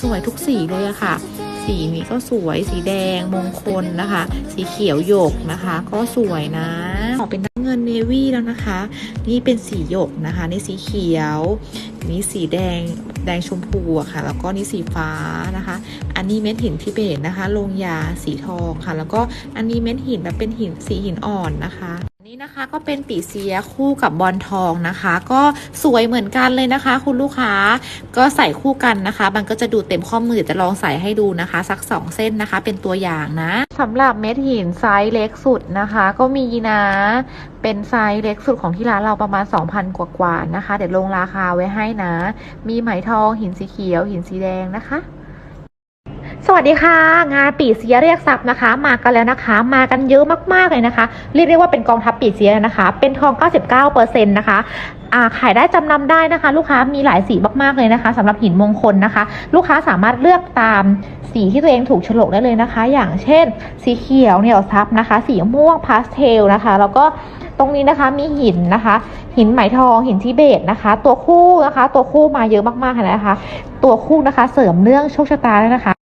สวยทุกสีเลยอะค่ะ สีนี้ก็สวยสีแดงมงคลนะคะ สีเขียวหยกนะคะ ก็สวยนะออกเป็นน้ำเงินเนวี่แล้วนะคะ นี่เป็นสีหยกนะคะ นี่สีเขียว นี่สีแดงแดงชมพูอะค่ะ แล้วก็นี่สีฟ้านะคะ อันนี้เม็ดหินทิเบตนะคะลงยาสีทองค่ะ แล้วก็อันนี้เม็ดหินแบบเป็นหินสีหินอ่อนนะคะ นะคะก็เป็นปีเสียคู่กับบอลทองนะคะ ก็สวยเหมือนกันเลยนะคะ คุณลูกค้าก็ใส่คู่กันนะคะ มันก็จะดูเต็มข้อมือจะลองใส่ให้ดูนะคะ สัก 2 เส้นนะคะ เป็นตัวอย่างนะสำหรับเม็ดหินไซส์เล็กสุดนะคะ ก็มีนะเป็นไซส์เล็กสุดของที่ร้านเราประมาณ 2,000 กว่าๆนะคะ เดี๋ยวลงราคาไว้ให้นะ มีไหมทองหินสีเขียวหินสีแดงนะคะ สวัสดีค่ะ งานปีเสียเรียกทรัพย์นะคะ มากันแล้วนะคะ มากันเยอะมากๆเลยนะคะ เรียกได้ว่าเป็นกองทัพปีเสียนะคะ เป็นทอง 99%นะคะขายได้จำนำได้นะคะ ลูกค้ามีหลายสีมากๆเลยนะคะสำหรับหินมงคลนะคะ ลูกค้าสามารถเลือกตามสีที่ตัวเองถูกฉลกได้เลยนะคะ อย่างเช่น สีเขียวเนี่ยซับนะคะ สีม่วงพาสเทลนะคะ แล้วก็ตรงนี้นะคะมีหินนะคะ หินไหมทองหินทิเบตนะคะ ตัวคู่นะคะ ตัวคู่มาเยอะมากๆเลยนะคะ ตัวคู่นะคะเสริมเรื่องโชคชะตาด้วยนะคะ